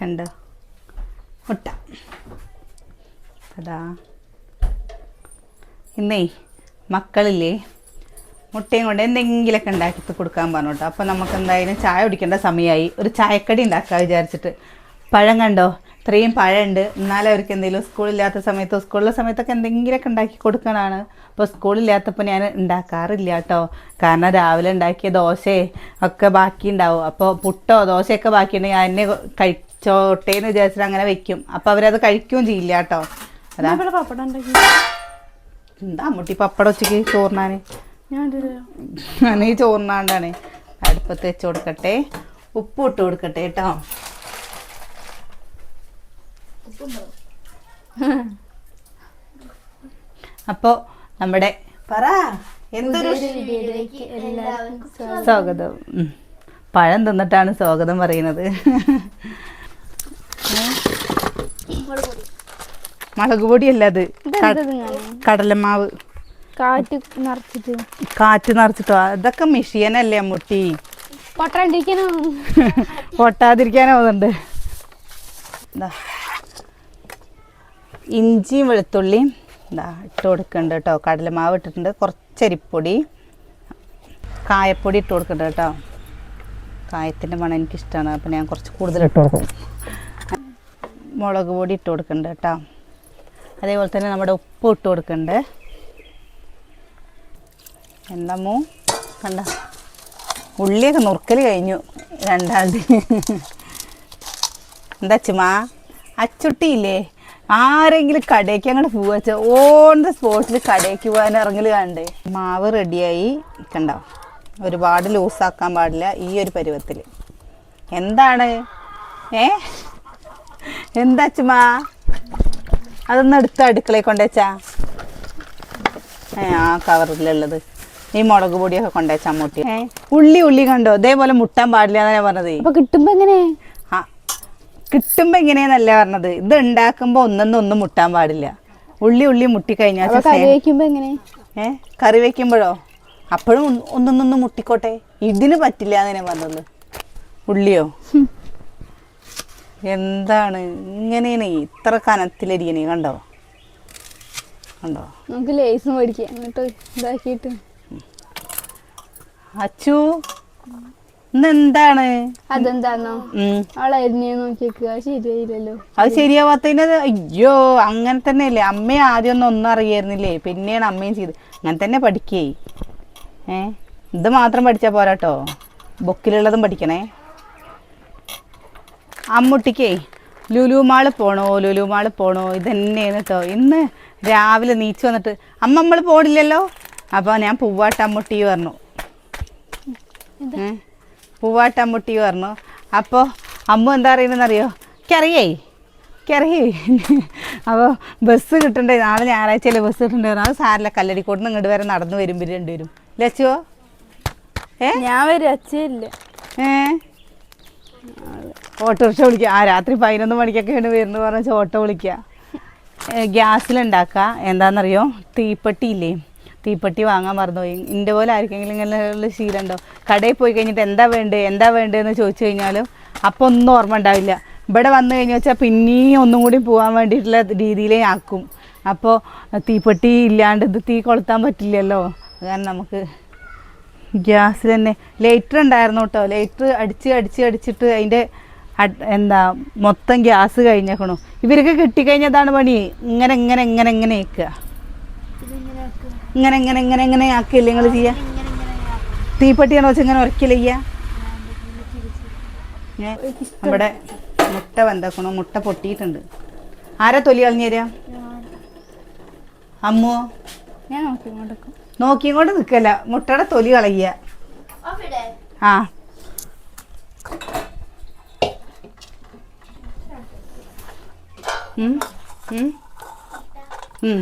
കണ്ടോ? മുട്ട. അതാ. ഇന്നേ മക്കളില്ലേ മുട്ടയും കൊണ്ട് എന്തെങ്കിലുമൊക്കെ ഉണ്ടാക്കി കൊടുക്കാൻ പറഞ്ഞു കേട്ടോ. അപ്പോൾ നമുക്ക് എന്തായാലും ചായ കുടിക്കേണ്ട സമയമായി. ഒരു ചായക്കടി ഉണ്ടാക്കാൻ വിചാരിച്ചിട്ട്. പഴം കണ്ടോ? ഇത്രയും പഴമുണ്ട്. എന്നാലും അവർക്ക് എന്തെങ്കിലും സ്കൂളില്ലാത്ത സമയത്തോ സ്കൂളിലെ സമയത്തൊക്കെ എന്തെങ്കിലുമൊക്കെ ഉണ്ടാക്കി കൊടുക്കണതാണ്. അപ്പോൾ സ്കൂളില്ലാത്തപ്പോൾ ഞാൻ ഉണ്ടാക്കാറില്ല കേട്ടോ. കാരണം രാവിലെ ഉണ്ടാക്കിയ ദോശയെ ഒക്കെ ബാക്കി ഉണ്ടാവും അപ്പോൾ പുട്ടോ ദോശയൊക്കെ ബാക്കിയുണ്ടെങ്കിൽ അതിനെ കഴിച്ചോട്ടെ എന്ന് വിചാരിച്ചിട്ട് അങ്ങനെ വെക്കും. അപ്പൊ അവരത് കഴിക്കുകയും ചെയ്യില്ല കേട്ടോ. അതാ. ഇവിടെ പപ്പടം ഉണ്ടാക്കി എന്താ മുട്ടി പപ്പടം ഉച്ചയ്ക്ക് ഇട്ടില്ല. ഞാൻ ഈ ചോറിനാണ്ടാണ്. അടുപ്പത്ത് വെച്ച് കൊടുക്കട്ടെ. ഉപ്പ് ഇട്ട് കൊടുക്കട്ടെ കേട്ടോ. അപ്പോൾ നമ്മുടെ പറ എന്തൊരു സ്വാഗതം. പഴം തിന്നിട്ടാണ് സ്വാഗതം പറയുന്നത്. മുളക് പൊടിയല്ല അത്. കടലമാവ്. കാറ്റ് നിറച്ചിട്ട്. കാറ്റ് നിറച്ചിട്ടോ? അതൊക്കെ മെഷീനല്ലേ മുട്ടി. പൊട്ടാണ്ടിരിക്കാനോ പൊട്ടാതിരിക്കാനാവുന്നുണ്ട് ഇഞ്ചിയും വെളുത്തുള്ളിയും എന്താ ഇട്ട് കൊടുക്കുന്നുണ്ട് കേട്ടോ. കടലമാവ് ഇട്ടിട്ടുണ്ട്. കുറച്ചരിപ്പൊടി കായപ്പൊടി ഇട്ട് കൊടുക്കുന്നുണ്ട് കേട്ടോ. കായത്തിന്റെ മണം എനിക്കിഷ്ടമാണ് അപ്പോൾ ഞാൻ കുറച്ച് കൂടുതൽ ഇട്ട് കൊടുക്കും. മുളക് പൊടി ഇട്ട് കൊടുക്കുന്നുണ്ട് കേട്ടോ. അതേപോലെ തന്നെ നമ്മുടെ ഉപ്പ് ഇട്ട് കൊടുക്കുന്നുണ്ട് എന്താമോ കണ്ട? ഉള്ളിയൊക്കെ നുറുക്കൽ കഴിഞ്ഞു രണ്ടാമത് എന്താ ചുമ്മാ അച്ചുട്ടിയില്ലേ? ആരെങ്കിലും കടയ്ക്ക് അങ്ങോട്ട് പോവാച്ച ഓൺ ദ സ്പോട്ടിൽ കടയ്ക്ക് പോകാൻ ഇറങ്ങൽ കണ്ടേ. മാവ് റെഡിയായി. കണ്ടോ? ഒരുപാട് ലൂസാക്കാൻ പാടില്ല ഈ ഒരു പരുവത്തിൽ എന്താണ്? ഏ? എന്താ ചുമ്മാ അതൊന്ന് എടുത്ത് അടുക്കളയിൽ കൊണ്ടുവച്ചാ? ഏ ആ കവറിലുള്ളത്. ഈ മുളക് പൊടിയൊക്കെ കൊണ്ടുവച്ചാ മുട്ടി. ഉള്ളി ഉള്ളി കണ്ടോ? ഇതേപോലെ മുട്ടാൻ പാടില്ല എന്നാ പറഞ്ഞത്. അപ്പൊ കിട്ടുമ്പോ എങ്ങനെ? ആ കിട്ടുമ്പോ എങ്ങനെയാന്നല്ല പറഞ്ഞത്. ഇത് ഉണ്ടാക്കുമ്പോ ഒന്നൊന്നും ഒന്നും മുട്ടാൻ പാടില്ല. ഉള്ളി ഉള്ളി മുട്ടി കഴിഞ്ഞാൽ ഏ കറി വെക്കുമ്പോഴോ? അപ്പോഴും ഒന്നൊന്നൊന്നും ഒന്നൊന്നൊന്ന് മുട്ടിക്കോട്ടെ. ഇതിന് പറ്റില്ല എന്ന് പറഞ്ഞത്. ഉള്ളിയോ? എന്താണ്? ഇങ്ങനെയാണ് ഇത്ര കനത്തിലരിക്കണേ കണ്ടോ? കണ്ടോ? നമുക്ക് ലേസ് മേടിക്കാം എന്നിട്ട് ഇതാക്കിയിട്ട്. അച്ചു ഇന്നെന്താണ്? അതെന്താണോ ഉം. അവളെ അരിഞ്ഞേ നോക്കിയേക്കുക ശരിയായില്ലല്ലോ. അത് ശരിയാവാത്തതിന് അയ്യോ അങ്ങനെ തന്നെ അല്ലേ അമ്മ ആദ്യം ഒന്നും ഒന്നും അറിയായിരുന്നില്ലേ? പിന്നെയാണ് അമ്മയും ചെയ്ത്. അങ്ങനെ തന്നെ പഠിക്കേ. ഏ? ഇത് മാത്രം പഠിച്ചാൽ പോരാട്ടോ. ബുക്കിലുള്ളതും പഠിക്കണേ. അമ്മുട്ടിക്കേ ലുലു മാൾ പോണോ ലുലു മാൾ പോണോ ഇതന്നെയാണ് കേട്ടോ ഇന്ന് രാവിലെ നീച്ച് വന്നിട്ട് അമ്മ നമ്മൾ പോണില്ലല്ലോ? അപ്പോൾ ഞാൻ പൂവാട്ടമ്മുട്ടി പറഞ്ഞു? പൂവാട്ടമ്മുട്ടി പറഞ്ഞു. അപ്പോൾ അമ്മ എന്താ പറയുന്നതെന്നറിയോ? എനിക്കറിയേ എനിക്കറിയേ അപ്പോൾ ബസ് കിട്ടണ്ടേ നാളെ ഞായറാഴ്ചയിലെ ബസ് കിട്ടണ്ടേ അത് സാരില്ല കല്ലടിക്കോട്ട് നിന്ന് ഇങ്ങോട്ട് വരെ നടന്നു വരുമ്പോൾ രണ്ടുപേരും. ലച്ചുവോ ഏ? ഞാൻ വരും അച്ഛയില്ല ഏ? ഓട്ടോറിക്ഷ വിളിക്കുക. ആ രാത്രി പതിനൊന്ന് മണിക്കൊക്കെയാണ് വരുന്നത് പറഞ്ഞാൽ ഓട്ടോ വിളിക്കുക. ഗ്യാസിലുണ്ടാക്കുക. എന്താണെന്നറിയോ തീപ്പെട്ടി ഇല്ലേ തീപ്പെട്ടി വാങ്ങാൻ മറന്നുപോയി. ഇതിന്റെ പോലെ ആർക്കെങ്കിലും ഇങ്ങനെയുള്ള ശീലമുണ്ടോ? കടയിൽ പോയി കഴിഞ്ഞിട്ട് എന്താ വേണ്ടത് എന്താ വേണ്ടതെന്ന് ചോദിച്ചു കഴിഞ്ഞാലും അപ്പോൾ ഒന്നും ഓർമ്മ ഉണ്ടാവില്ല. ഇവിടെ വന്നു കഴിഞ്ഞു വെച്ചാൽ പിന്നെയും ഒന്നും കൂടി പോകാൻ വേണ്ടിയിട്ടുള്ള രീതിയിലേ ആക്കും. അപ്പോൾ തീപ്പെട്ടി ഇല്ലാണ്ട് ഇത് തീ കൊളുത്താൻ പറ്റില്ലല്ലോ. അതാണ് നമുക്ക് ഗ്യാസിൽ തന്നെ ലൈറ്റർ ഉണ്ടായിരുന്നു കേട്ടോ. ലൈറ്റർ അടിച്ച് അടിച്ച് അടിച്ചിട്ട് അതിന്റെ എന്താ മൊത്തം ഗ്യാസ് കഴിഞ്ഞേക്കണു. ഇവർക്ക് കിട്ടിക്കഴിഞ്ഞതാണ് പണി. ഇങ്ങനെ ഇങ്ങനെ ഇങ്ങനെ ഇങ്ങനെ ആക്കുക. ഇങ്ങനെ ഇങ്ങനെ ഇങ്ങനെ ഇങ്ങനെ ആക്കിയല്ലേ നിങ്ങൾ ചെയ്യുക? തീപ്പെട്ടിയാണോ വെച്ച് ഇങ്ങനെ ഉറക്കില്ല നമ്മുടെ മുട്ട വെന്തക്കണു. മുട്ട പൊട്ടിയിട്ടുണ്ട്. ആരാ തൊലി കളഞ്ഞു തരാ അമ്മോ ഞാൻ നോക്കി കൊടുക്കും നോക്കിയും നിൽക്കല്ല മുട്ടയുടെ തൊലി കളയുക ആ.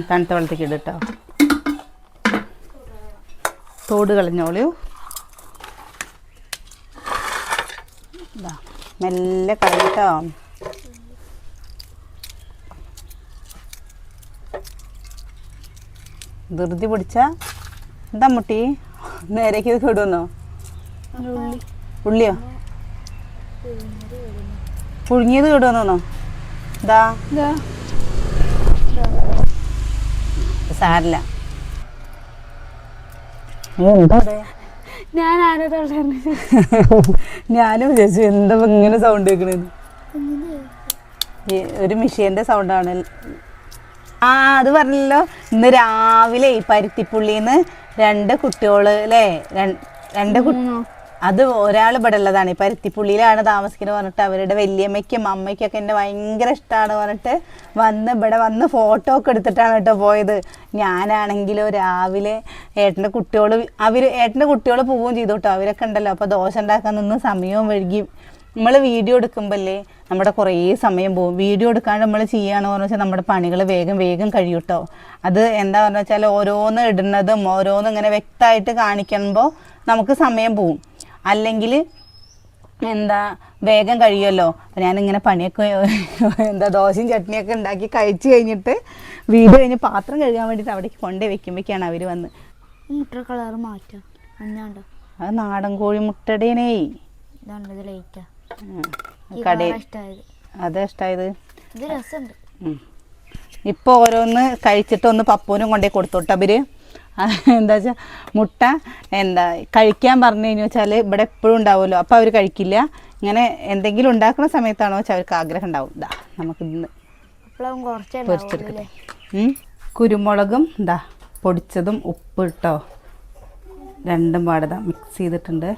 തണുത്ത വെള്ളത്തേക്ക് ഇടട്ടോ തോട് കളഞ്ഞോളൂ. മെല്ലെ കളഞ്ഞിട്ടോ ധൃതി പിടിച്ച എന്താ മുട്ടി? നേരേക്ക് ഇത് കേടുവന്നോ ഉള്ളി. ഉള്ളിയോ? പുഴുങ്ങിയത് കേടുവന്നോ ഇതാ. സാരില്ല. ഞാൻ ഞാനും വിചാരിച്ചു എന്താ ഇങ്ങനെ സൗണ്ട് കേൾക്കണത് ഒരു മിഷീന്റെ സൗണ്ടാണ് ആ അത് പറഞ്ഞല്ലോ ഇന്ന് രാവിലെ ഈ പരുത്തിപ്പുള്ളിന്ന് രണ്ട് കുട്ടികൾ അല്ലേ രണ്ട് അത് ഒരാൾ ഇവിടെ ഉള്ളതാണ് ഈ പരുത്തിപ്പുള്ളിയിലാണ് താമസിക്കുന്നത് പറഞ്ഞിട്ട് അവരുടെ വല്യമ്മയ്ക്കും അമ്മയ്ക്കൊക്കെ എന്നെ ഭയങ്കര ഇഷ്ടമാണ് പറഞ്ഞിട്ട് വന്ന് ഇവിടെ വന്ന് ഫോട്ടോ ഒക്കെ എടുത്തിട്ടാണ് കേട്ടോ പോയത്. ഞാനാണെങ്കിലോ രാവിലെ ഏട്ടന്റെ കുട്ടികൾ അവർ ഏട്ടന്റെ കുട്ടികൾ പോവുകയും ചെയ്തു കേട്ടോ. അവരൊക്കെ ഉണ്ടല്ലോ. അപ്പോൾ ദോശ ഉണ്ടാക്കാൻ നിന്ന് സമയവും വൈകി നമ്മൾ വീഡിയോ എടുക്കുമ്പോഴല്ലേ നമ്മുടെ കുറേ സമയം പോകും. വീഡിയോ എടുക്കാണ്ട് നമ്മൾ ചെയ്യുകയാണെന്ന് പറഞ്ഞു വെച്ചാൽ നമ്മുടെ പണികൾ വേഗം വേഗം കഴിയൂട്ടോ അത് എന്താ പറഞ്ഞു വെച്ചാൽ ഓരോന്ന് ഇടുന്നതും ഓരോന്ന് ഇങ്ങനെ വ്യക്തമായിട്ട് കാണിക്കുമ്പോൾ നമുക്ക് സമയം പോവും. അല്ലെങ്കിൽ എന്താ വേഗം കഴിയുമല്ലോ അപ്പം ഞാനിങ്ങനെ പണിയൊക്കെ എന്താ ദോശയും ചട്നിയൊക്കെ ഉണ്ടാക്കി കഴിച്ച് കഴിഞ്ഞിട്ട് വീട് കഴിഞ്ഞ് പാത്രം കഴുകാൻ വേണ്ടിയിട്ട് അവിടേക്ക് കൊണ്ടേ വെക്കുമ്പോഴേക്കാണ് അവർ വന്ന്. മുട്ട കളർ മാറ്റാം. അത് നാടൻ കോഴി മുട്ടടേനേ ലൈറ്റാ കടയിൽ. അതാ ഇഷ്ടമായത് ഇപ്പോൾ ഓരോന്ന് കഴിച്ചിട്ട് ഒന്ന് പപ്പൂനും കൊണ്ടേ കൊടുത്തോട്ടെ അവർ എന്താ വെച്ചാൽ മുട്ട എന്താ കഴിക്കാൻ പറഞ്ഞു കഴിഞ്ഞു വെച്ചാൽ ഇവിടെ എപ്പോഴും ഉണ്ടാവുമല്ലോ. അപ്പോൾ അവർ കഴിക്കില്ല. ഇങ്ങനെ എന്തെങ്കിലും ഉണ്ടാക്കുന്ന സമയത്താണോ വെച്ചാൽ അവർക്ക് ആഗ്രഹം ഉണ്ടാവും. ഇതാ നമുക്ക് ഇന്ന് പൊരിച്ചെടുക്കട്ടെ. കുരുമുളകും ഇതാ പൊടിച്ചതും ഉപ്പ് ഇട്ടോ. രണ്ടും പാടതാ മിക്സ് ചെയ്തിട്ടുണ്ട്.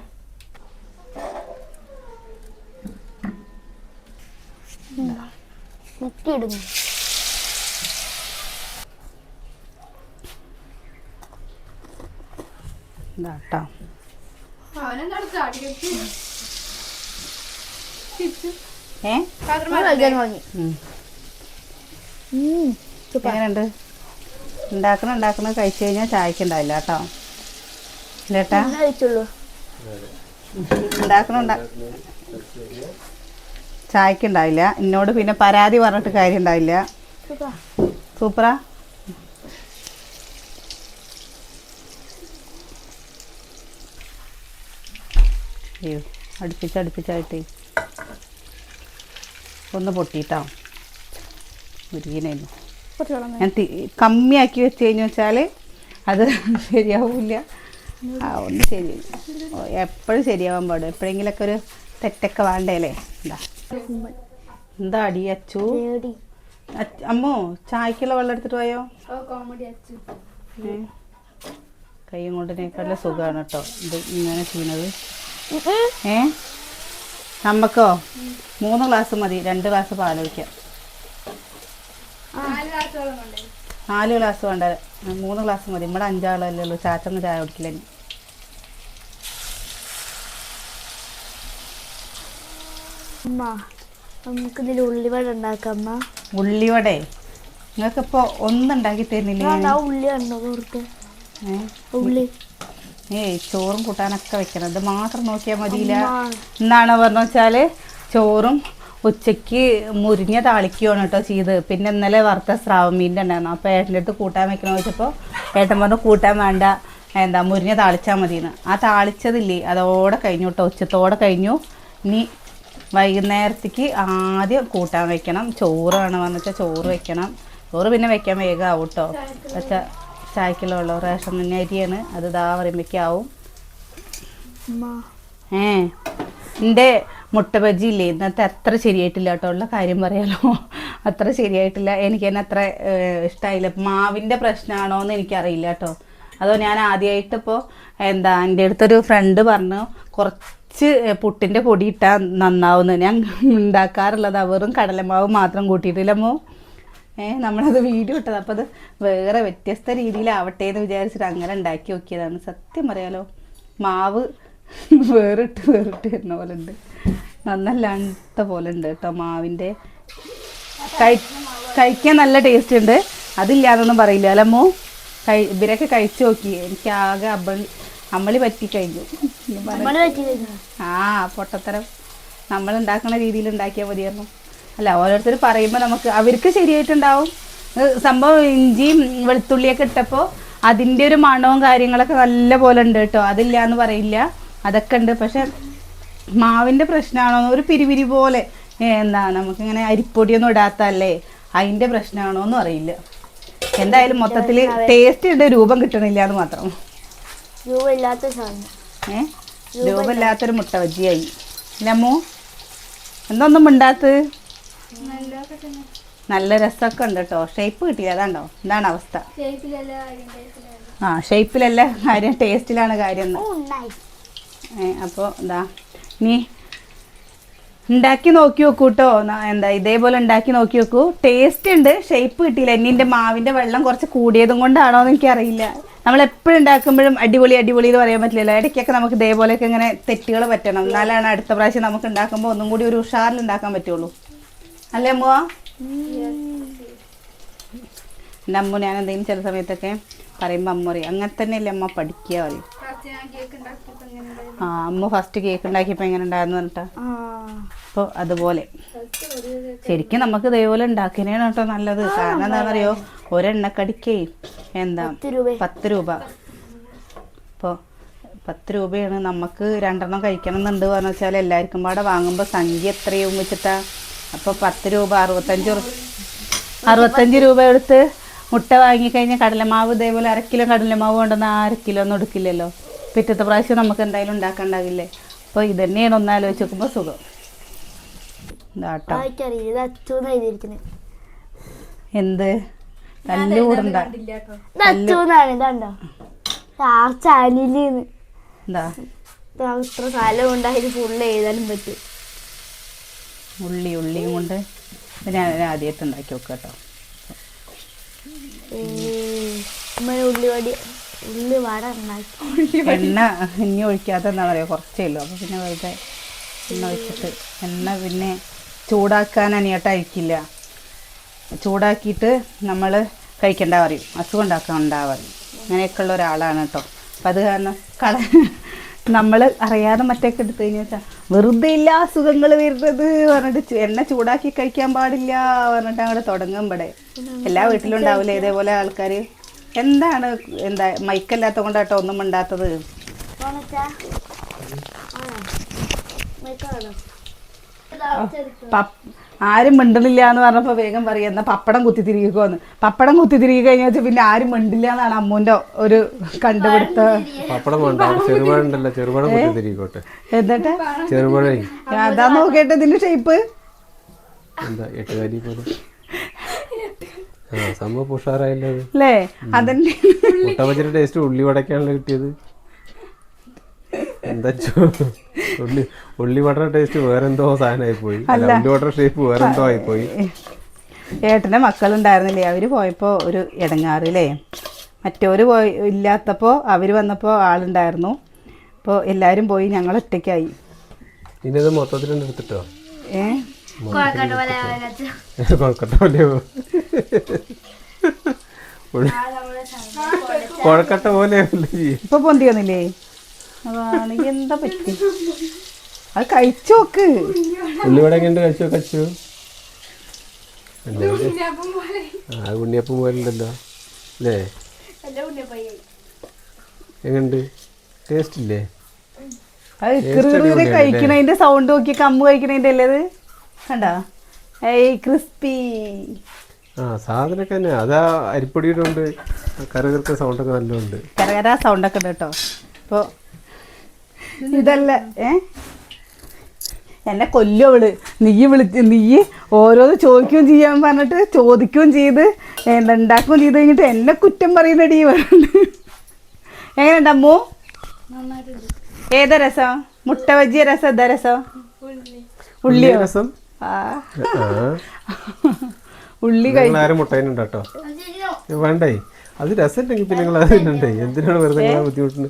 മുക്കിയിടുന്നു. ഇതാ കേട്ടോ ഏ? കഴിക്കാൻ വാങ്ങി. ഉം. എങ്ങനെയുണ്ട്? ഉണ്ടാക്കണം ഉണ്ടാക്കണം കഴിച്ചു കഴിഞ്ഞാൽ ചായക്ക് ഉണ്ടാവില്ല കേട്ടോ. ഇല്ലേട്ടാ? കഴിച്ചുള്ളൂ ഉണ്ടാക്കണം ഉണ്ടാ ചായക്ക് ഉണ്ടാവില്ല എന്നോട് പിന്നെ പരാതി പറഞ്ഞിട്ട് കാര്യം ഉണ്ടാവില്ല. സൂപ്പറാ. അയ്യോ അടുപ്പിച്ച് അടുപ്പിച്ചായിട്ടേ. ഒന്ന് പൊട്ടിയിട്ടോ മുരുകിനായിരുന്നു. ഞാൻ കമ്മിയാക്കി വെച്ച് കഴിഞ്ഞു വെച്ചാൽ അത് ശരിയാവില്ല. ആ ഒന്ന് ശരി എപ്പോഴും ശരിയാവാൻ പാടും. എപ്പോഴെങ്കിലൊക്കെ ഒരു തെറ്റൊക്കെ വേണ്ടേ അല്ലേ എന്താ എന്താ അടി അച്ചു. അമ്മോ ചായക്കുള്ള വെള്ളം എടുത്തിട്ട് പോയോ? കൈയും കൊണ്ടിനേക്കാളും സുഖമാണ് കേട്ടോ ഇത് ഇങ്ങനെ ചെയ്യുന്നത് ഏ? നമ്മക്കോ? മൂന്ന് ഗ്ലാസ് മതി രണ്ട് ഗ്ലാസ് പാൽ ഒഴിക്കാം. നാല് ഗ്ലാസ് വേണ്ട. മൂന്ന് ഗ്ലാസ് മതി. നമ്മുടെ അഞ്ചാളല്ലേ ഉള്ളൂ. ചാച്ചന്ന് ചായ കുടിക്കില്ല അമ്മ നമുക്ക് ഇതിൽ ഉള്ളിവട ഉണ്ടാക്കാം അമ്മ ഉള്ളിവടേ? നിങ്ങൾക്കിപ്പോൾ ഒന്നും ഉണ്ടാക്കി തരുന്നില്ലേ? ഉള്ളി കണ്ടോ കൊടുത്ത് ഉള്ളി. ഏയ് ചോറും കൂട്ടാനൊക്കെ വെക്കണം. ഇത് മാത്രം നോക്കിയാൽ മതിയില്ല. എന്നാണ് പറഞ്ഞു വെച്ചാൽ ചോറും ഉച്ചയ്ക്ക് മുരിഞ്ഞ താളിക്കുകയാണ് കേട്ടോ ചെയ്ത്. പിന്നെ ഇന്നലെ വറുത്ത സ്രാവ് മീനിന്റെ ഉണ്ടായിരുന്നു. അപ്പോൾ ഏട്ടന്റെ അടുത്ത് കൂട്ടാൻ വെക്കണം വെച്ചപ്പോൾ ഏട്ടൻ പറഞ്ഞു കൂട്ടാൻ വേണ്ട. എന്താ മുരിഞ്ഞ താളിച്ചാൽ മതിയെന്ന്. ആ താളിച്ചതില്ലേ? അതോടെ കഴിഞ്ഞു കേട്ടോ. ഉച്ചത്തോടെ കഴിഞ്ഞു. ഇനി വൈകുന്നേരത്തേക്ക് ആദ്യം കൂട്ടാൻ വെക്കണം. ചോറാണ് എന്ന് വെച്ചാൽ ചോറ് വെക്കണം. ചോറ് പിന്നെ വെക്കാൻ വേഗം ആവും കേട്ടോ വെച്ചാൽ ചായക്കുള്ള വെള്ളം റേഷൻ തന്നെ അരിയാണ്. അത് ഇതാ പറയുമ്പോഴേക്കാവും ഏ എന്റെ മുട്ട ബജി ഇല്ലേ ഇന്നത്തെ അത്ര ശരിയായിട്ടില്ല കേട്ടോ ഉള്ള കാര്യം പറയാലോ. അത്ര ശരിയായിട്ടില്ല. എനിക്ക് തന്നെ അത്ര ഇഷ്ടമായില്ല മാവിന്റെ പ്രശ്നമാണോ എന്ന് എനിക്കറിയില്ല കേട്ടോ അതോ ഞാൻ ആദ്യമായിട്ട് ഇപ്പോൾ എന്താ എന്റെ അടുത്തൊരു ഫ്രണ്ട് പറഞ്ഞു കുറച്ച് പുട്ടിന്റെ പൊടി ഇട്ടാൽ നന്നാവുന്നു ഞാൻ ഉണ്ടാക്കാറുള്ളത്. വെറും കടലമാവ് മാത്രം കൂട്ടിയിട്ടില്ലമ്മോ ഏ നമ്മളത് വീഡിയോ ഇട്ടത്. അപ്പോൾ അത് വേറെ വ്യത്യസ്ത രീതിയിലാവട്ടെ എന്ന് വിചാരിച്ചിട്ട് അങ്ങനെ ഉണ്ടാക്കി നോക്കിയതാണ്. സത്യം പറയാലോ മാവ് വേറിട്ട് വേറിട്ട് വരുന്ന പോലെ ഉണ്ട്. നന്നല്ലാത്ത പോലെ ഉണ്ട് കേട്ടോ മാവിന്റെ കഴി കഴിക്കാൻ നല്ല ടേസ്റ്റ് ഉണ്ട്. അതില്ലാന്നൊന്നും പറയില്ല അല്ലമ്മോ കഴി ഇവരൊക്കെ കഴിച്ചു നോക്കി. എനിക്ക് ആകെ അമ്പളി അമ്മളി പറ്റി കഴിഞ്ഞു ആ പൊട്ടത്തരം. നമ്മൾ ഉണ്ടാക്കുന്ന രീതിയിൽ ഉണ്ടാക്കിയാൽ മതിയായിരുന്നു. അല്ല ഓരോരുത്തർ പറയുമ്പോൾ നമുക്ക് അവർക്ക് ശരിയായിട്ടുണ്ടാവും. സംഭവം ഇഞ്ചിയും വെളുത്തുള്ളിയൊക്കെ ഇട്ടപ്പോൾ അതിന്റെ ഒരു മണവും കാര്യങ്ങളൊക്കെ നല്ല പോലെ ഉണ്ട് കേട്ടോ. അതില്ല എന്ന് പറയില്ല. അതൊക്കെ ഉണ്ട്. പക്ഷെ മാവിന്റെ പ്രശ്നമാണോ ഒരു പിരിപിരി പോലെ. എന്താ നമുക്കിങ്ങനെ അരിപ്പൊടിയൊന്നും ഇടാത്തല്ലേ അതിന്റെ പ്രശ്നമാണോ എന്നും അറിയില്ല. എന്തായാലും മൊത്തത്തിൽ ടേസ്റ്റ് രൂപം കിട്ടണില്ല എന്ന് മാത്രം. രൂപമില്ലാത്ത സാധനം. ഏ? രൂപമില്ലാത്തൊരു മുട്ട ബജിയായി. ലമ്മു എന്തൊന്നും മിണ്ടാത്ത് നല്ല രസമൊക്കെ ഉണ്ട് കേട്ടോ. ഷേപ്പ് കിട്ടിയില്ല അതാണ്ടോ? എന്താണ് അവസ്ഥ? ആ ഷേപ്പിലല്ല കാര്യം ടേസ്റ്റിലാണ് കാര്യം എന്ന്. ഏ, അപ്പോൾ എന്താ നീ ഉണ്ടാക്കി നോക്കി നോക്കൂ കേട്ടോ എന്താ ഇതേപോലെ ഉണ്ടാക്കി നോക്കി നോക്കൂ ടേസ്റ്റ് ഉണ്ട് ഷേപ്പ് കിട്ടിയില്ല. എന്നിന്റെ മാവിന്റെ വെള്ളം കുറച്ച് കൂടിയതും കൊണ്ടാണോ എന്ന് എനിക്കറിയില്ല. നമ്മൾ എപ്പോഴും ഉണ്ടാക്കുമ്പോഴും അടിപൊളി അടിപൊളി എന്ന് പറയാൻ പറ്റില്ല ഇടയ്ക്കൊക്കെ നമുക്ക് ഇതേപോലെയൊക്കെ ഇങ്ങനെ തെറ്റുകൾ പറ്റണം. എന്നാലാണ് അടുത്ത പ്രാവശ്യം നമുക്ക് ഉണ്ടാക്കുമ്പോൾ ഒന്നും കൂടി ഒരു ഉഷാറിൽ ഉണ്ടാക്കാൻ പറ്റുള്ളൂ. അല്ലേ അമ്മുവ? എന്റെ അമ്മു ഞാൻ എന്തെങ്കിലും ചില സമയത്തൊക്കെ പറയുമ്പോൾ അമ്മ പറയും അങ്ങനെ തന്നെയല്ലേ അമ്മ പഠിക്കുക? പറയും. ആ അമ്മ ഫസ്റ്റ് കേക്ക് ഉണ്ടാക്കിയപ്പോൾ എങ്ങനെ ഉണ്ടായിരുന്നു പറഞ്ഞിട്ടാ? ആ. അപ്പോൾ അതുപോലെ. ശരിക്കും നമുക്ക് ഇതേപോലെ ഉണ്ടാക്കിനാണ് കേട്ടോ നല്ലത്. കാരണം എന്താണെന്നറിയോ? ഒരെണ്ണക്കടിക്കേ എന്താ? പത്ത് രൂപ. അപ്പോൾ പത്ത് രൂപയാണ് നമുക്ക് രണ്ടെണ്ണം കഴിക്കണം എന്നുണ്ട് പറഞ്ഞു വെച്ചാൽ എല്ലാവർക്കും പാടെ വാങ്ങുമ്പോൾ സംഖ്യ എത്രയും വെച്ചിട്ടാ? അപ്പോൾ പത്ത് രൂപ അറുപത്തഞ്ച് അറുപത്തഞ്ച് രൂപ എടുത്ത് മുട്ട വാങ്ങിക്കഴിഞ്ഞാൽ കടലമാവ് ഇതേപോലെ അര കിലോ കടലമാവ് കൊണ്ടുവന്ന് അര കിലോ ഒന്നും എടുക്കില്ലല്ലോ. പിറ്റത്തെ പ്രാവശ്യം നമുക്ക് എന്തായാലും ഉണ്ടാക്കാണ്ടാകില്ലേ? അപ്പോൾ ഇത് തന്നെയാണ് ഒന്നാലോചിച്ച് നോക്കുമ്പോൾ സുഖം. എന്ത്? തല്ല് കൂടണ്ട ഉള്ളി ഉള്ളിയും കൊണ്ട് ഞാൻ ആദ്യമായിട്ട് ഉണ്ടാക്കി നോക്കാം കേട്ടോ ഉള്ളി വട ഉണ്ടാക്കി എണ്ണ ഇനി ഒഴിക്കാത്ത എന്താ പറയുക കുറച്ചേ ഉള്ളൂ. അപ്പോൾ പിന്നെ വെറുതെ എണ്ണ ഒഴിച്ചിട്ട് എണ്ണ പിന്നെ ചൂടാക്കാൻ അനിയട്ട അയക്കില്ല ചൂടാക്കിയിട്ട് നമ്മൾ കഴിക്കണ്ട പറയും. അസുഖം ഉണ്ടാക്കാൻ ഉണ്ടാ പറയും അങ്ങനെയൊക്കെ ഉള്ള ഒരാളാണ് കേട്ടോ അപ്പം അത് കാരണം കള നമ്മൾ അറിയാതെ മറ്റൊക്കെ എടുത്തു കഴിഞ്ഞാൽ വെച്ചാൽ വെറുതെ ഇല്ല അസുഖങ്ങൾ വരുന്നത് പറഞ്ഞിട്ട് എണ്ണ ചൂടാക്കി കഴിക്കാൻ പാടില്ല പറഞ്ഞിട്ട് അങ്ങോട്ട് തുടങ്ങും ഇവിടെ. എല്ലാ വീട്ടിലും ഉണ്ടാവില്ലേ? ഇതേപോലെ ആൾക്കാർ എന്താണ് എന്താ മൈക്കല്ലാത്ത കൊണ്ടാട്ടോ ഒന്നും ഉണ്ടാത്തത്. ആരും മിണ്ടണില്ല എന്ന് പറഞ്ഞപ്പോൾ വേഗം പറയും എന്നാ പപ്പടം കുത്തി തിരികെക്കോന്ന്. പപ്പടം കുത്തി തിരികെ കഴിഞ്ഞാൽ വെച്ചാൽ പിന്നെ ആരും മിണ്ടില്ല എന്നാണ് അമ്മൂന്റെ ഒരു കണ്ടുപിടുത്ത എന്നിട്ട്? അതാ നോക്കിയിട്ട് ഇതിന്റെ ഷേപ്പ് എന്താ എട്ടുകാരി പോലെ? സംഭവം ഉഷാറായില്ലേ അല്ലേ അതന്നെ. മുട്ട ടേസ്റ്റ് ഉള്ളി വടക്കാണല്ലോ കിട്ടിയത്. എന്താ ഉള്ളി ഉള്ളി വട ടേസ്റ്റ് വേറെന്തോ സാധനമായി പോയി ഉള്ളി വട ഷേപ്പ് വേറെന്തോ ആയി പോയി ഏട്ടന്റെ മക്കളുണ്ടായിരുന്നില്ലേ? അവർ പോയപ്പോൾ ഒരു ഇടങ്ങാറില്ലേ മറ്റോര് പോയി ഇല്ലാത്തപ്പോൾ അവർ വന്നപ്പോൾ ആളുണ്ടായിരുന്നു. അപ്പോൾ എല്ലാരും പോയി ഞങ്ങൾ ഒറ്റയ്ക്കായി. ഇനി ഇത് കൊഴക്കട്ട പോലെ കൊഴക്കട്ട ഇപ്പൊ പൊന്തി വന്നില്ലേ എന്താ പറ്റി? അത് കഴിച്ചു നോക്ക്. ഉള്ളിവിടെ എങ്ങനെ കഴിച്ചു കഴിച്ചു? ആ ഉണ്ണിയപ്പം പോലെ ഉണ്ടല്ലോ. അല്ലേ? എങ്ങനുണ്ട്? ടേസ്റ്റ് ഇല്ലേ? അത് കഴിക്കണതിന്റെ സൗണ്ട് നോക്കി കമ്പ് കഴിക്കണതിന്റെ അല്ലേ അത്? കണ്ടാ? ഏയ് ക്രിസ്പി. ആ സാധനമൊക്കെ തന്നെ. അതാ അരിപ്പൊടിയുടെ ഉണ്ട് കറുകറുത്ത സൗണ്ടൊക്കെ നല്ലുണ്ട്. കരകര സൗണ്ട് ഒക്കെ ഉണ്ട് കേട്ടോ. അപ്പോൾ ഇതല്ല ഏ? എന്നെ കൊല്ലും അവൾ. നീ വിളിച്ച് നീ ഓരോന്ന് ചോദിക്കുകയും ചെയ്യാൻ പറഞ്ഞിട്ട് ചോദിക്കുകയും ചെയ്ത് ഉണ്ടാക്കുകയും ചെയ്ത് കഴിഞ്ഞിട്ട് എന്നെ കുറ്റം പറയുന്നടി പറഞ്ഞിട്ട് എങ്ങനെയുണ്ട് അമ്മു? ഏതാ രസം? മുട്ട ബജിയ രസം? എന്താ രസം? ഉള്ളിയോ രസം? ഉള്ളി ആരും കേട്ടോ. വേണ്ടേ? അത് രസമുണ്ടെങ്കിൽ പിന്നെ നിങ്ങൾ എന്തിനാണ് വെറുതെ ബുദ്ധിമുട്ടുണ്ട്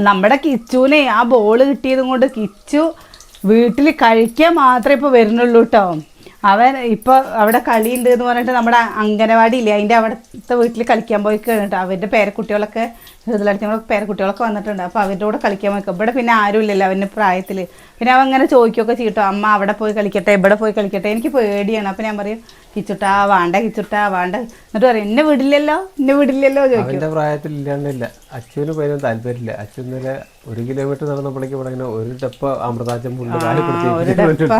നമ്മുടെ കിച്ചുവിനെ ആ ബോൾ കിട്ടിയതും കൊണ്ട് കിച്ചു വീട്ടിൽ കഴിക്കാൻ മാത്രമേ ഇപ്പോൾ വരുന്നുള്ളൂ കേട്ടോ. അവൻ ഇപ്പൊ അവിടെ കളിയുണ്ട് എന്ന് പറഞ്ഞിട്ട് നമ്മുടെ അംഗനവാടി ഇല്ലേ അതിന്റെ അവിടുത്തെ വീട്ടിൽ കളിക്കാൻ പോയി കഴിഞ്ഞിട്ട് അവരുടെ പേരക്കുട്ടികളൊക്കെ ഹൃദയത്തിനുള്ള പേരക്കുട്ടികളൊക്കെ വന്നിട്ടുണ്ട്. അപ്പൊ അവരുടെ കൂടെ കളിക്കാൻ പോയി ഇവിടെ പിന്നെ ആരും ഇല്ലല്ലോ അവന്റെ പ്രായത്തിൽ പിന്നെ അവൻ അങ്ങനെ ചോദിക്കുകയൊക്കെ ചെയ്യട്ടോ. അമ്മ അവിടെ പോയി കളിക്കട്ടെ ഇവിടെ പോയി കളിക്കട്ടെ. എനിക്ക് പേടിയാണ്. അപ്പൊ ഞാൻ പറയും കിച്ചുട്ടാ വേണ്ട കിച്ചുട്ടാ വേണ്ട. എന്നിട്ട് പറയും എന്നെ വിടില്ലല്ലോ എന്നെ വിടില്ലല്ലോ ചോദിക്കും. അവന്റെ പ്രായത്തിൽ ഇല്ലാണ്ടില്ല. അച്ഛന് പോയാലും താല്പര്യമില്ല. അച്ഛൻ ഇന്നലെ ഒരു കിലോമീറ്റർ നടന്നപ്പോഴേക്കും ഇവിടെ ഇങ്ങനെ ഒരു ഡപ്പ അമൃതാജം ഒരു ഡപ്പ.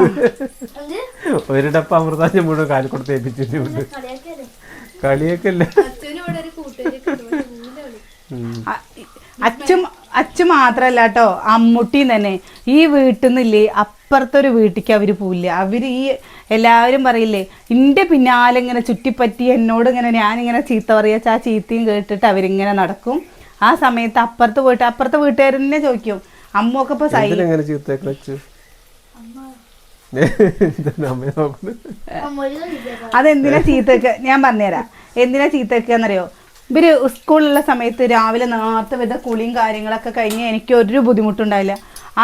ഒരു ഡപ്പ അമൃതാജം മുഴുവൻ കാലിൽ കൊടുത്ത് ഏൽപ്പിച്ചിട്ടുണ്ട്. കളിയാക്കല്ലേ? കളിയൊക്കെ അല്ല അച്ഛനും ഒരു കൂട്ടുകാരൊക്കെ ഉണ്ട്. ഇവിടെ മൂന്ന് കളി. അ- അച്ഛൻ അച്ഛൻ മാത്രല്ല കേട്ടോ അമ്മുട്ടിയും തന്നെ. ഈ വീട്ടിൽ നിന്നില്ലേ അപ്പുറത്തെ ഒരു വീട്ടിലേക്ക് അവർ പോവില്ല. അവർ ഈ എല്ലാവരും പറയില്ലേ എന്റെ പിന്നാലെ ഇങ്ങനെ ചുറ്റിപ്പറ്റി എന്നോട് ഇങ്ങനെ ഞാനിങ്ങനെ ചീത്ത പറയാച്ച ആ ചീത്തയും കേട്ടിട്ട് അവരിങ്ങനെ നടക്കും. ആ സമയത്ത് അപ്പുറത്ത് പോയിട്ട് അപ്പുറത്തെ വീട്ടുകാരെന്നെ ചോദിക്കും അമ്മൊക്കെ ഇപ്പൊ സൈ അതെന്തിനാ ചീത്തക്ക്? ഞാൻ പറഞ്ഞുതരാം. എന്തിനാ ചീത്തക്കാന്നറിയോ? ഇവർ സ്കൂളിലുള്ള സമയത്ത് രാവിലെ നേരത്തെ വിധ കുളിയും കാര്യങ്ങളൊക്കെ കഴിഞ്ഞ് എനിക്ക് ഒരു ബുദ്ധിമുട്ടുണ്ടായില്ല.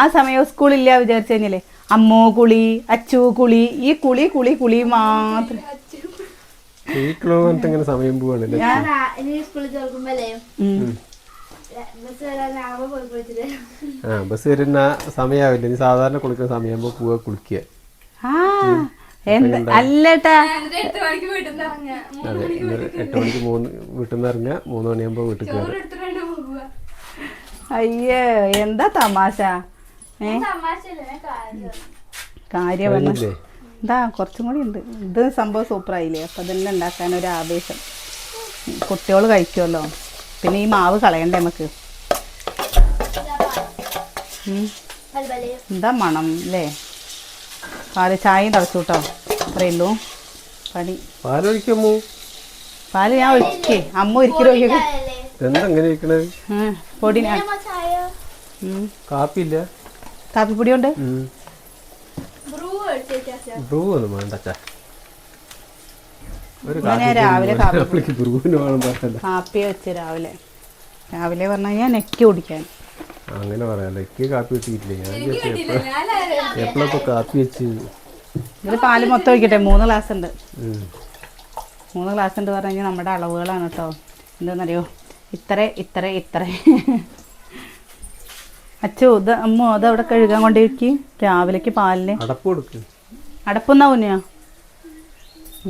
ആ സമയം സ്കൂളില്ല വിചാരിച്ചു കഴിഞ്ഞാലേ അമ്മോ കുളി അച്ചു കുളി ഈ കുളി കുളി കുളി മാത്രം. സമയം പോവാണല്ലേ ആ ബസ് വരുന്ന സമയാവില്ല. നീ സാധാരണ കുളിക്കുന്ന സമയമാകുമ്പോ പോവാ കുളിക്കുക ആ എന്ത് അല്ലേട്ടാ. അതെ ഇന്ന് എട്ട് മണിക്ക് മൂന്ന് വീട്ടിൽ നിന്ന് ഇറങ്ങുക മൂന്ന് മണിയാകുമ്പോൾ വീട്ടിൽ കയറി അയ്യേ എന്താ തമാശ? ഏ? തമാശയല്ലേ കാര്യം കാര്യം വന്ന് കഴിഞ്ഞില്ലേ എന്താ കുറച്ചും കൂടി ഉണ്ട്. ഇത് സംഭവം സൂപ്പറായില്ലേ? അപ്പം ഇതെല്ലാം ഉണ്ടാക്കാൻ ഒരു ആവേശം. കുട്ടികൾ കഴിക്കുമല്ലോ പിന്നെ ഈ മാവ് കളയണ്ടേ നമുക്ക്? ഉം. എന്താ മണം അല്ലേ പാൽ ചായയും തിളച്ചു കേട്ടോ. അത്രയേ ഉള്ളൂ. പണി. പാലൊഴിക്കാമോ? പാൽ ഞാൻ ഒഴിക്കേ. അമ്മ ഒരിക്കലും ഒഴിക്കേ പൊടി ഞാൻ ഉം. കാപ്പിയില്ല. കാപ്പിപ്പൊടി ഉണ്ട് ബ്രൂ ഒന്നും വേണ്ട ഒരു രാവിലെ കാപ്പി കാപ്പി വെച്ച് രാവിലെ. രാവിലെ പറഞ്ഞു കഴിഞ്ഞാൽ നെക്കി കുടിക്കാൻ. അങ്ങനെ പറയാലോ എനിക്ക് കാപ്പി കിട്ടിയിട്ടില്ല ഞാൻ എപ്പോഴൊക്കെ കാപ്പി വെച്ച് ഇതിൽ പാൽ മൊത്തം ഒഴിക്കട്ടെ. മൂന്ന് ഗ്ലാസ് ഉണ്ട്. മൂന്ന് ഗ്ലാസ് ഉണ്ട് പറഞ്ഞു കഴിഞ്ഞാൽ നമ്മുടെ അളവുകളാണ് കേട്ടോ എന്താണെന്നറിയോ ഇത്ര ഇത്ര ഇത്ര. അച്ഛോ ഇത് അമ്മോ അത് അവിടെ കഴുകാൻ കൊണ്ടിരിക്കും രാവിലേക്ക് പാലിന്. അടപ്പ് കൊടുക്ക്. അടപ്പുന്നാ ഉന്നയോ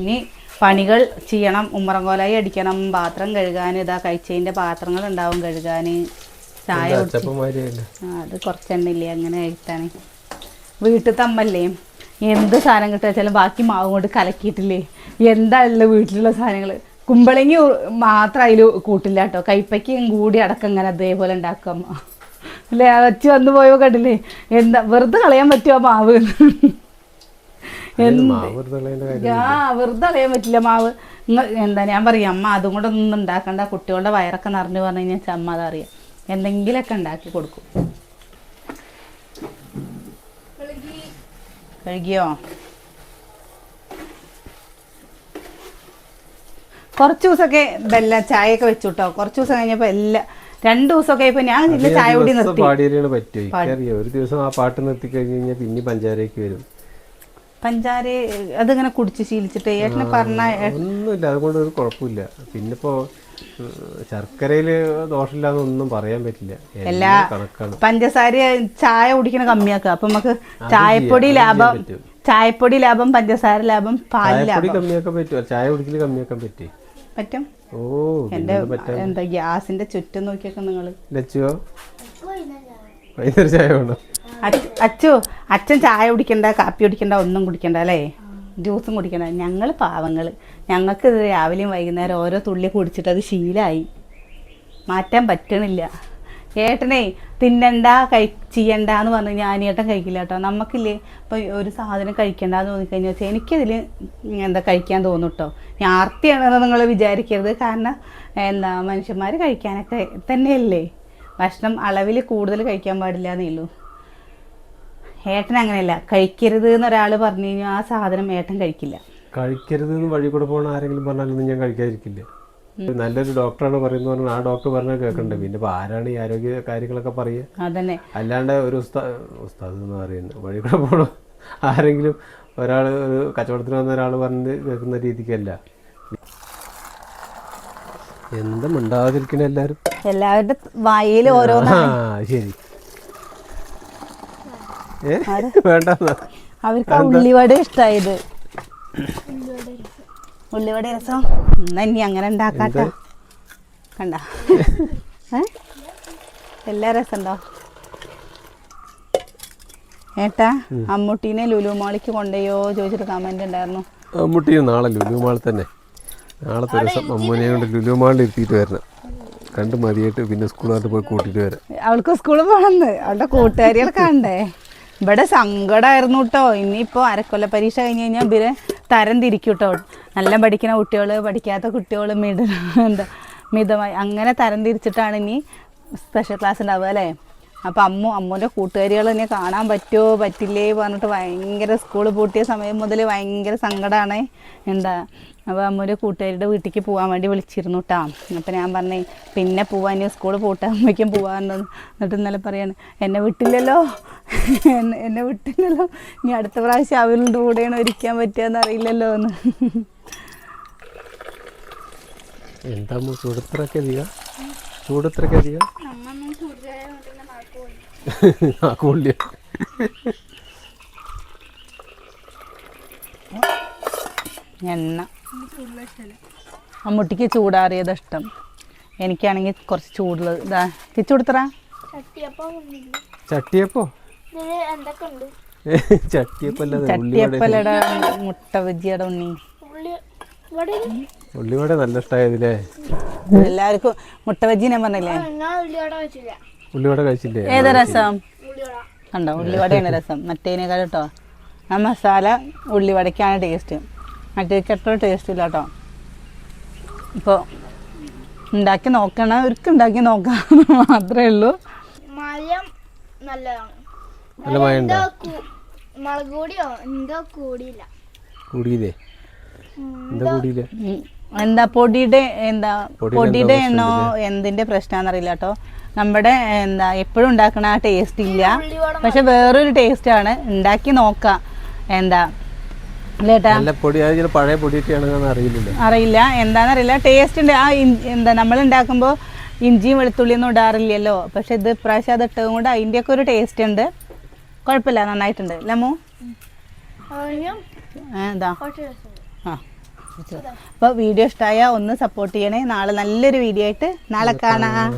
ഇനി പണികൾ ചെയ്യണം. ഉമ്മറങ്കോലായി അടിക്കണം. പാത്രം കഴുകാൻ ഇതാ കഴിച്ചതിന്റെ പാത്രങ്ങൾ ഉണ്ടാവും കഴുകാൻ. ചായ അത് കുറച്ചെണ്ണില്ലേ അങ്ങനെ ആയിട്ടാണ്. വീട്ടിൽ തമ്മല്ലേ? എന്ത് സാധനം കിട്ടുക ബാക്കി മാവ് കൊണ്ട് കലക്കിയിട്ടില്ലേ? എന്താ ഉള്ളത് വീട്ടിലുള്ള സാധനങ്ങൾ കുമ്പളങ്ങി മാത്രം അതിൽ കൂട്ടില്ല കേട്ടോ. കൈപ്പയ്ക്കും കൂടി അടക്കം ഇങ്ങനെ അതേപോലെ ഉണ്ടാക്കാം അല്ലേ? വെച്ച് വന്നു പോയോ കണ്ടില്ലേ? എന്താ വെറുതെ കളയാൻ പറ്റുമോ മാവ്? ആ വെറുതെ കളയാൻ പറ്റില്ല മാവ്. എന്താ ഞാൻ പറയാം അമ്മ അതും കൂടെ ഒന്നും ഉണ്ടാക്കണ്ട. കുട്ടികളുടെ വയറൊക്കെ നിറഞ്ഞു പറഞ്ഞു കഴിഞ്ഞാൽ അമ്മ അതറിയാം. എന്തെങ്കിലുമൊക്കെ ഉണ്ടാക്കി കൊടുക്കും. കഴുകിയോ? കുറച്ച് ദിവസമൊക്കെ ഇതെല്ലാം ചായയൊക്കെ വെച്ചു കേട്ടോ കുറച്ച് ദിവസം കഴിഞ്ഞപ്പോൾ എല്ലാം രണ്ട് ദിവസമൊക്കെ ഇപ്പൊ ഞാൻ ഇല്ല ചായ കൂടി നിർത്തി. ഒരു ദിവസം ആ പാട്ട് നിർത്തി കഴിഞ്ഞ് കഴിഞ്ഞാൽ പിന്നെ പഞ്ചാരയ്ക്ക് വരും. പഞ്ചാര അതിങ്ങനെ കുടിച്ച് ശീലിച്ചിട്ട് ഏട്ടനെ പറഞ്ഞ ഒന്നുമില്ല. അതുകൊണ്ട് ഒരു കുഴപ്പമില്ല. പിന്നെ ശർക്കരയിൽ ദോഷമില്ലാന്നൊന്നും പറയാൻ പറ്റില്ല. എല്ലാ കണക്കാണ്. പഞ്ചസാര ചായ കുടിക്കണ കമ്മിയാക്കുക. അപ്പൊ നമുക്ക് ചായപ്പൊടി ലാഭം ചായപ്പൊടി ലാഭം പഞ്ചസാര ലാഭം പാൽ ചായപ്പൊടി ലാഭം. കമ്മിയാക്കാൻ പറ്റുമോ? ചായ കുടിക്കൽ കമ്മിയാക്കാൻ പറ്റി? പറ്റും. ഓ എന്റെ എന്താ ഗ്യാസിന്റെ ചുറ്റും നോക്കിയൊക്കെ നിങ്ങൾ. ലച്ചുവോ വൈകുന്നേരം ചായ വേണോ? അച്ചു അച്ഛൻ ചായ കുടിക്കണ്ട കാപ്പി കുടിക്കണ്ട ഒന്നും കുടിക്കണ്ട അല്ലേ? ജ്യൂസും കുടിക്കണ്ട. ഞങ്ങൾ പാവങ്ങൾ ഞങ്ങൾക്ക് രാവിലെയും വൈകുന്നേരം ഓരോ തുള്ളി കുടിച്ചിട്ട് അത് ശീലമായി മാറ്റാൻ പറ്റണില്ല. ഏട്ടനെ തിന്നണ്ട കഴി ചെയ്യണ്ട എന്ന് പറഞ്ഞു ഞാൻ ഏട്ടൻ കഴിക്കില്ല കേട്ടോ നമുക്കില്ലേ ഇപ്പോൾ ഒരു സാധനം കഴിക്കണ്ട കഴിക്കണ്ടെന്ന് തോന്നിക്കഴിഞ്ഞാൽ വെച്ചാൽ എനിക്കതിൽ എന്താ കഴിക്കാൻ തോന്നും കേട്ടോ ഞാൻ ആർത്തിയാണെന്ന് നിങ്ങൾ വിചാരിക്കരുത്. കാരണം എന്താ മനുഷ്യന്മാർ കഴിക്കാനൊക്കെ തന്നെയല്ലേ. ഭക്ഷണം അളവിൽ കൂടുതൽ കഴിക്കാൻ പാടില്ല എന്നേ ഉള്ളൂ ഏട്ടൻ അങ്ങനെയല്ല കഴിക്കരുത് എന്നൊരാൾ പറഞ്ഞു കഴിഞ്ഞാൽ ആ സാധനം ഏട്ടൻ കഴിക്കില്ല. കഴിക്കരുത് എന്ന് വഴി കൂടെ പോകണ ആരെങ്കിലും പറഞ്ഞാലൊന്നും ഞാൻ കഴിക്കാതിരിക്കില്ല. നല്ലൊരു ഡോക്ടറാണ് പറയുന്നത് പറഞ്ഞാൽ ആ ഡോക്ടർ പറഞ്ഞാൽ കേൾക്കണ്ടേ പിന്നെ ഇപ്പൊ ആരാണ് ഈ ആരോഗ്യ കാര്യങ്ങളൊക്കെ പറയുക? അല്ലാണ്ട് ഒരു ഉസ്താദ് എന്ന് പറയുന്നത് വഴി കൂടെ പോകണം ആരെങ്കിലും ഒരാൾ ഒരു കച്ചവടത്തിന് വന്ന ഒരാൾ പറഞ്ഞ് കേൾക്കുന്ന രീതിക്കല്ല. എന്തും ഉണ്ടാകാതിരിക്കണ എല്ലാരും. എല്ലാവരുടെ വായിൽ ഓരോ ശരി. ഏ? വേണ്ട അവർക്ക് ഉള്ളിവട ഇഷ്ടായത്. ഉള്ളിവട രസം. എന്നാ ഇനി അങ്ങനെ ഉണ്ടാക്കാട്ടോ. കണ്ട. എല്ലാ രസമുണ്ടോ ഏട്ടാ അമ്മൂട്ടീനെ ലുലുമാളിക്ക് കൊണ്ടുപോയോ ചോദിച്ചിട്ട് കമന്റ് ഉണ്ടായിരുന്നു. അമ്മൂട്ടിയും നാളെ ലുലുമാൾ തന്നെ. നാളെ ദിവസം അമ്മൂനെ കൊണ്ട് ലുലുമാളിൽ ഇരുത്തിയിട്ട് വരണം. കണ്ട് മതിയായിട്ട് പിന്നെ സ്കൂളിലോട്ട് പോയി കൂട്ടിയിട്ട് വരാം. അവൾക്ക് സ്കൂളിൽ പോകണമെന്ന്. അവളുടെ കൂട്ടുകാരികൾ കണ്ടേ. ഇവിടെ സങ്കടമായിരുന്നു കേട്ടോ ഇനിയിപ്പോൾ അരക്കൊല്ല പരീക്ഷ കഴിഞ്ഞ് കഴിഞ്ഞാൽ ഇവർ തരം തിരിക്കും കേട്ടോ നല്ല പഠിക്കുന്ന കുട്ടികൾ പഠിക്കാത്ത കുട്ടികൾ മിത എന്താ മിതമായി അങ്ങനെ തരംതിരിച്ചിട്ടാണ് ഇനി സ്പെഷ്യൽ ക്ലാസ് ഉണ്ടാവുക അല്ലേ? അപ്പം അമ്മു അമ്മൂന്റെ കൂട്ടുകാരികൾ എന്നെ കാണാൻ പറ്റുമോ പറ്റില്ലേ? പറഞ്ഞിട്ട് ഭയങ്കര സ്കൂൾ പൂട്ടിയ സമയം മുതൽ ഭയങ്കര സങ്കടമാണ് എന്താ അപ്പോൾ അമ്മൊരു കൂട്ടുകാരുടെ വീട്ടിലേക്ക് പോകാൻ വേണ്ടി വിളിച്ചിരുന്നു കേട്ടോ അപ്പം ഞാൻ പറഞ്ഞേ പിന്നെ പോവാൻ സ്കൂൾ അമ്മയ്ക്കും പോകാറുണ്ട് എന്നിട്ട് ഇന്നലെ പറയാണ് എന്നെ വിട്ടില്ലല്ലോ. എന്നെ വിട്ടില്ലല്ലോ. ഇനി അടുത്ത പ്രാവശ്യം അവരുടെ കൂടെയാണ് ഒരിക്കാൻ പറ്റുകയെന്ന് അറിയില്ലല്ലോ എന്ന്. എന്താ അധികം? അധികം? എണ്ണ. അമ്മൂട്ടിക്ക് ചൂടാറിയത് ഇഷ്ടം. എനിക്കാണെങ്കിൽ കുറച്ച് ചൂടുള്ളത് ഇതാ തിരിച്ചു കൊടുത്തറ. ചട്ടിയപ്പോ ചട്ടിയപ്പല്ലട മുട്ട ബജിയുടെ ഉണ്ണി. ഉള്ളിവട നല്ല ഇഷ്ടമായതില്ലേ എല്ലാവർക്കും മുട്ട ബജി ഞാൻ പറഞ്ഞില്ലേ? ഉള്ളിവട കഴിച്ചില്ലേ. ഏതാ രസം? കണ്ടോ ഉള്ളിവടയാണ് രസം. മറ്റേതിനേക്കാൾ കേട്ടോ. ആ മസാല ഉള്ളിവടയ്ക്കാണ് ടേസ്റ്റ് മറ്റേക്ക് അത്ര ടേസ്റ്റ് ഇല്ല കേട്ടോ ഇപ്പോൾ ഉണ്ടാക്കി നോക്കണം അവർക്ക് ഉണ്ടാക്കി നോക്കാം മാത്രമേ ഉള്ളൂ. മയം നല്ലതാണ്. നല്ല മഴ ഉണ്ടോ? മുളക് പൊടിയോ എന്തോ കൂടിയില്ല. കൂടിയില്ലേ? എന്താ കൂടിയില്ലേ? എന്താ പൊടിയുടെ എന്താ പൊടിയുടെ എന്നോ എന്തിന്റെ പ്രശ്നമാണെന്നറിയില്ല കേട്ടോ. നമ്മുടെ എന്താ എപ്പോഴും ഉണ്ടാക്കണ ആ ടേസ്റ്റ് ഇല്ല. പക്ഷെ വേറൊരു ടേസ്റ്റ് ആണ്. ഉണ്ടാക്കി നോക്കാം. എന്താ അറിയില്ല. എന്താണെന്നറിയില്ല ടേസ്റ്റ് ഉണ്ട് ആ എന്താ നമ്മൾ ഉണ്ടാക്കുമ്പോൾ ഇഞ്ചിയും വെളുത്തുള്ളിയൊന്നും ഇടാറില്ലല്ലോ. പക്ഷെ ഇത് ഇപ്രാവശ്യം അത് ഇട്ടതും കൊണ്ട് അതിന്റെയൊക്കെ ഒരു ടേസ്റ്റ് ഉണ്ട്. കുഴപ്പമില്ല നന്നായിട്ടുണ്ട്. ലമു രസമുണ്ട് ആ അപ്പോൾ വീഡിയോ ഇഷ്ടമായ ഒന്ന് സപ്പോർട്ട് ചെയ്യണേ. നാളെ നല്ലൊരു വീഡിയോ ആയിട്ട് നാളെ കാണാം.